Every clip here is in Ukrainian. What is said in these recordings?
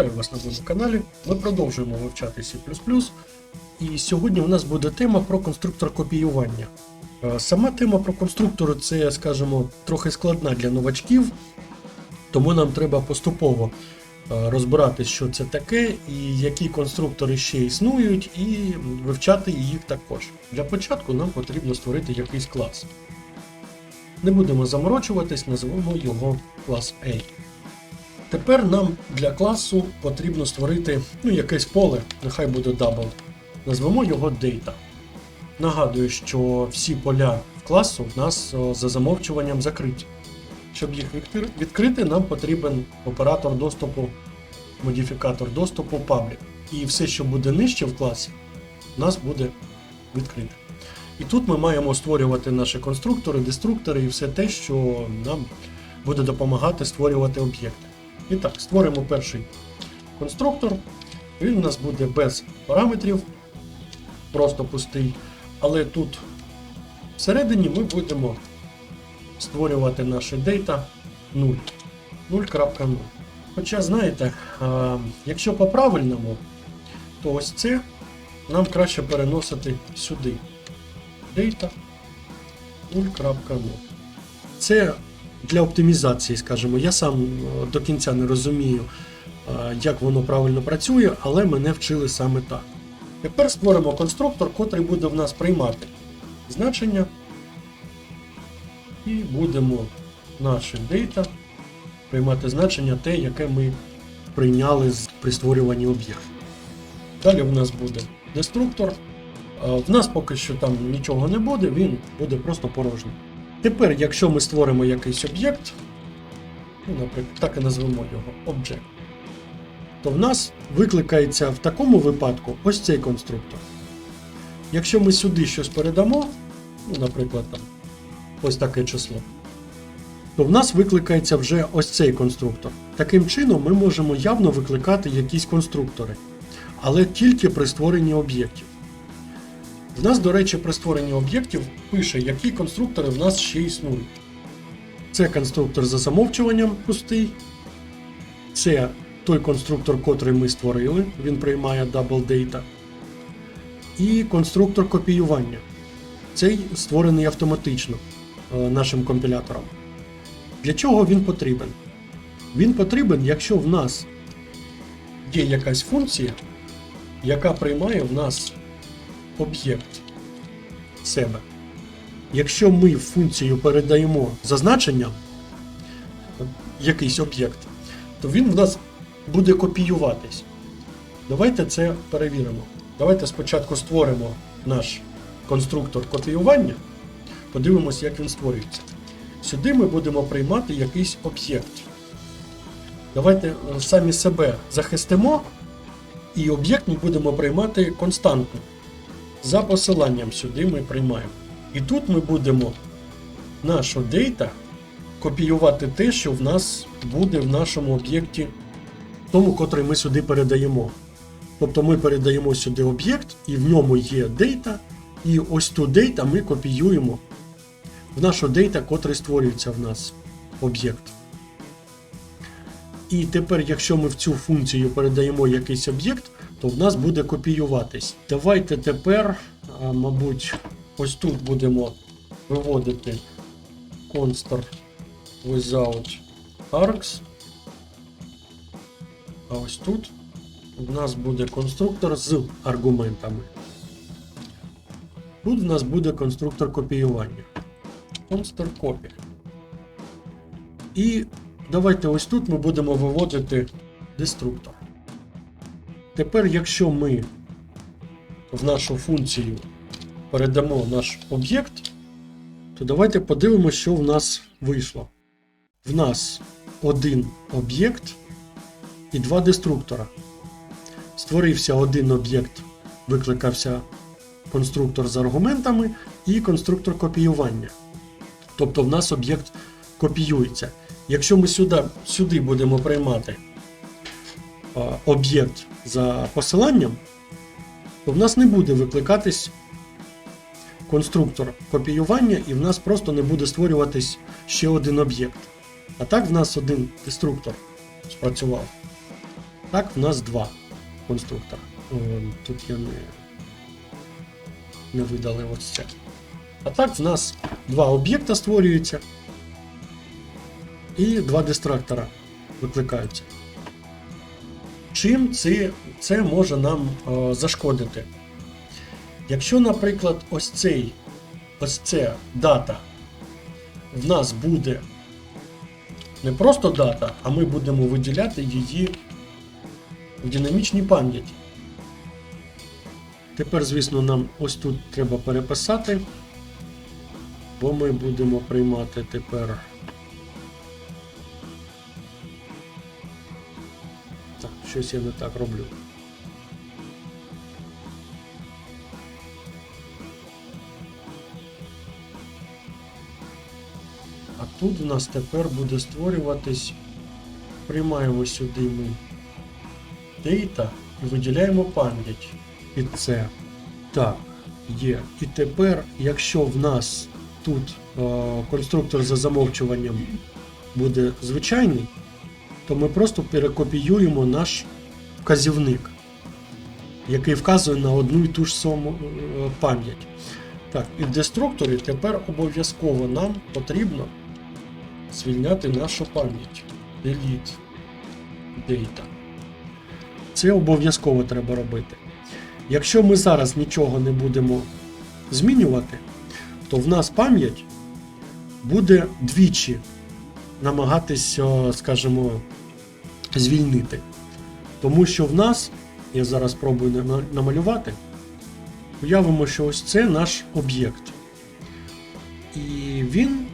Вітаю вас на моєму каналі. Ми продовжуємо вивчати C++. І сьогодні у нас буде тема про конструктор копіювання. Е, Сама тема про конструктори це, скажімо, трохи складна для новачків, тому нам треба поступово е, розбирати, що це таке, і які конструктори ще існують, і вивчати їх також. Для початку нам потрібно створити якийсь клас. Не будемо заморочуватись, називемо його клас A. Тепер нам для класу потрібно створити ну, якесь поле, нехай буде double. Назвемо його Data. Нагадую, що всі поля класу в нас за замовчуванням закриті. Щоб їх відкрити, нам потрібен оператор доступу, модифікатор доступу public. І все, що буде нижче в класі, у нас буде відкрите. І тут ми маємо створювати наші конструктори, деструктори і все те, що нам буде допомагати створювати об'єкти. І так, створимо перший конструктор. Він у нас буде без параметрів, просто пустий. Але тут всередині ми будемо створювати наше data 0. 0.0. Хоча, знаєте, якщо по-правильному, то ось це нам краще переносити сюди. Data 0.0. Це для оптимізації, скажімо. Я сам е, до кінця не розумію, е, як воно правильно працює, але мене вчили саме так. Тепер створимо конструктор, котрий буде в нас приймати значення. І будемо наше data приймати значення те, яке ми прийняли при створюванні об'єкту. Далі в нас буде деструктор. Е, В нас поки що там нічого не буде, він буде просто порожній. Тепер, якщо ми створимо якийсь об'єкт, ну, наприклад, так і назвемо його Object, то в нас викликається в такому випадку ось цей конструктор. Якщо ми сюди щось передамо, ну, наприклад, там, ось таке число, то в нас викликається вже ось цей конструктор. Таким чином, ми можемо явно викликати якісь конструктори, але тільки при створенні об'єктів. В нас, до речі, при створенні об'єктів пише, які конструктори в нас ще існують. Це конструктор за замовчуванням пустий. Це той конструктор, котрий ми створили, він приймає double data. І конструктор копіювання. Цей створений автоматично е, нашим компілятором. Для чого він потрібен? Він потрібен, якщо в нас є якась функція, яка приймає в нас об'єкт себе. Якщо ми функцію передаємо зазначення, якийсь об'єкт, то він в нас буде копіюватись. Давайте це перевіримо. Давайте спочатку створимо наш конструктор копіювання, подивимося, як він створюється. Сюди ми будемо приймати якийсь об'єкт. Давайте е, самі себе захистимо, і об'єкт ми будемо приймати константно. За посиланням сюди ми приймаємо. І тут ми будемо нашу data копіювати те, що в нас буде в нашому об'єкті, тому, котрий ми сюди передаємо. Тобто ми передаємо сюди об'єкт, і в ньому є data, і ось ту data ми копіюємо в нашу data, котрий створюється в нас об'єкт. І тепер, якщо ми в цю функцію передаємо якийсь об'єкт, то в нас буде копіюватись. Давайте тепер, мабуть, ось тут будемо виводити constr without args. А ось тут в нас буде конструктор з аргументами. Тут в нас буде конструктор копіювання. Constr copy. І давайте ось тут ми будемо виводити деструктор. Тепер, якщо ми в нашу функцію передамо наш об'єкт, то давайте подивимося, що в нас вийшло. В нас один об'єкт і два деструктора. Створився один об'єкт, викликався конструктор з аргументами і конструктор копіювання. Тобто в нас об'єкт копіюється. Якщо ми сюди, сюди будемо приймати об'єкт за посиланням, то в нас не буде викликатись конструктор копіювання, і в нас просто не буде створюватись ще один об'єкт. А так в нас один деструктор спрацював. Так, в нас два конструктора. Тут я не, не видалив ось це. А так, в нас два об'єкта створюються. І два дистрактора викликаються. Чим це, це може нам е, зашкодити? Якщо, наприклад, ось цей, ось ця дата в нас буде не просто дата, а ми будемо виділяти її в динамічній пам'яті. Тепер, звісно, нам ось тут треба переписати, бо ми будемо приймати тепер. Щось я не так роблю. А тут у нас тепер буде створюватись. Приймаємо сюди ми data і виділяємо пам'ять під це. Так, є. І тепер, якщо в нас тут е, конструктор за замовчуванням буде звичайний, то ми просто перекопіюємо наш вказівник, який вказує на одну і ту ж саму е, пам'ять. Так, і в деструкторі тепер обов'язково нам потрібно звільняти нашу пам'ять. Delete data. Це обов'язково треба робити. Якщо ми зараз нічого не будемо змінювати, то в нас пам'ять буде двічі намагатись, скажімо, звільнити. Тому що в нас, я зараз спробую намалювати, уявимо, що ось це наш об'єкт. І він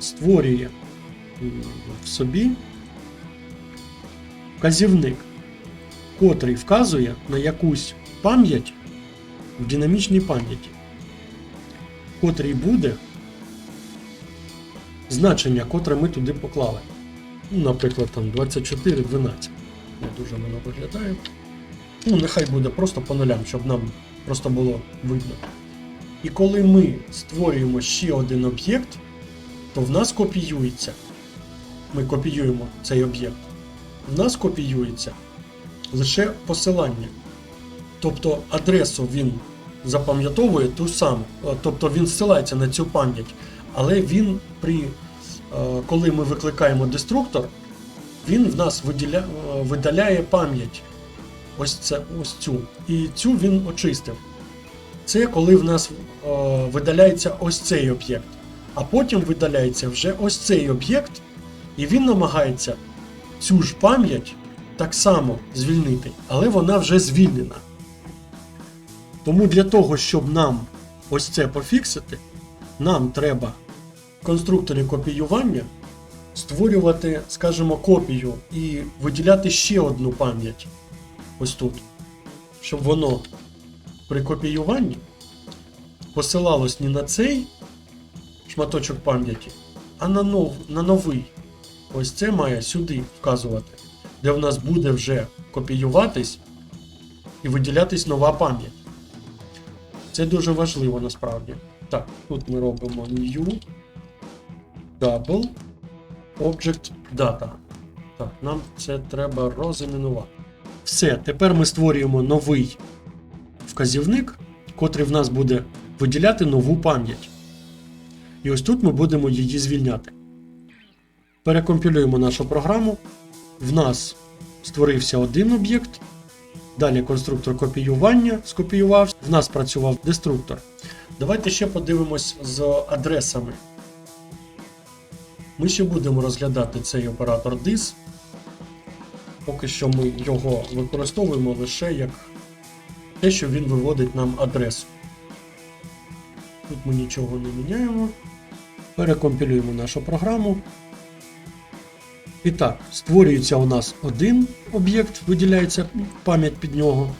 створює в собі вказівник, котрий вказує на якусь пам'ять в динамічній пам'яті, котрий буде значення, котре ми туди поклали. Ну, наприклад, там 2412. Не дуже воно виглядає. Ну, нехай буде просто по нулям, щоб нам просто було видно. І коли ми створюємо ще один об'єкт, то в нас копіюється. Ми копіюємо цей об'єкт. В нас копіюється лише посилання. Тобто адресу він запам'ятовує ту саму, е, тобто він зсилається на цю пам'ять, але він при, коли ми викликаємо деструктор, він в нас виділя, е, видаляє пам'ять. Ось, це, ось цю. І цю він очистив. Це коли в нас е, видаляється ось цей об'єкт. А потім видаляється вже ось цей об'єкт, і він намагається цю ж пам'ять так само звільнити, але вона вже звільнена. Тому для того, щоб нам ось це пофіксити, нам треба конструкторі копіювання створювати, скажімо, копію і виділяти ще одну пам'ять ось тут, щоб воно при копіюванні посилалось не на цей шматочок пам'яті, а на, нов, на новий. Ось це має сюди вказувати, де в нас буде вже копіюватись і виділятись нова пам'ять. Це дуже важливо насправді. Так, тут ми робимо new double object data. Так, нам це треба розіменувати. Все, тепер ми створюємо новий вказівник, котрий в нас буде виділяти нову пам'ять. І ось тут ми будемо її звільняти. Перекомпілюємо нашу програму. В нас створився один об'єкт. Далі конструктор копіювання скопіював. В нас працював деструктор. Давайте ще подивимось з адресами. Ми ще будемо розглядати цей оператор DIS. Поки що ми його використовуємо лише як те, що він виводить нам адресу. Тут ми нічого не міняємо. Перекомпілюємо нашу програму. І так, створюється у нас один об'єкт, виділяється пам'ять під нього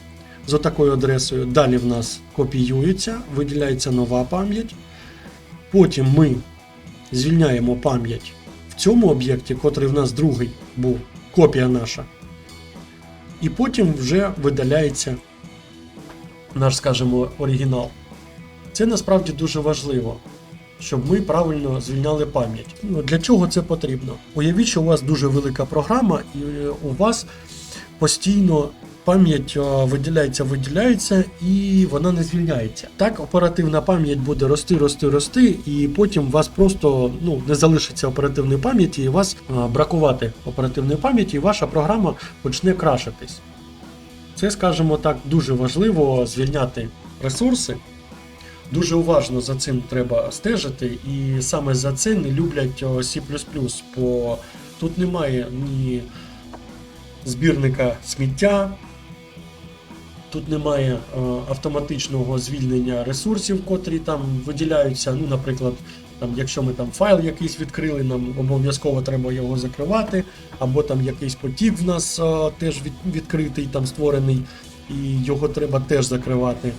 з отакою адресою. Далі в нас копіюється, виділяється нова пам'ять. Потім ми звільняємо пам'ять в цьому об'єкті, котрий в нас другий був, копія наша. І потім вже видаляється наш, скажімо, оригінал. Це насправді дуже важливо, щоб ми правильно звільняли пам'ять. Ну, для чого це потрібно? Уявіть, що у вас дуже велика програма, і е, у вас постійно пам'ять е, виділяється, виділяється, і вона не звільняється. Так, оперативна пам'ять буде рости, рости, рости, і потім у вас просто ну, не залишиться оперативної пам'яті, і вас е, бракувати оперативної пам'яті, і ваша програма почне крашитись. Це, скажімо так, дуже важливо звільняти ресурси. Дуже уважно за цим треба стежити, і саме за це не люблять о, C++, бо тут немає ні збірника сміття, тут немає е, автоматичного звільнення ресурсів, котрі там виділяються. Ну, наприклад, там, якщо ми там файл якийсь відкрили, нам обов'язково треба його закривати, або там якийсь потік в нас е, теж від, відкритий, там створений, і його треба теж закривати.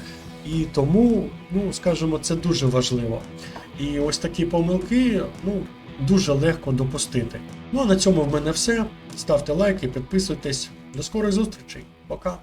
І тому, ну скажімо, це дуже важливо. І ось такі помилки, ну, дуже легко допустити. Ну а на цьому в мене все. Ставте лайки, підписуйтесь. До скорої зустрічі. Пока.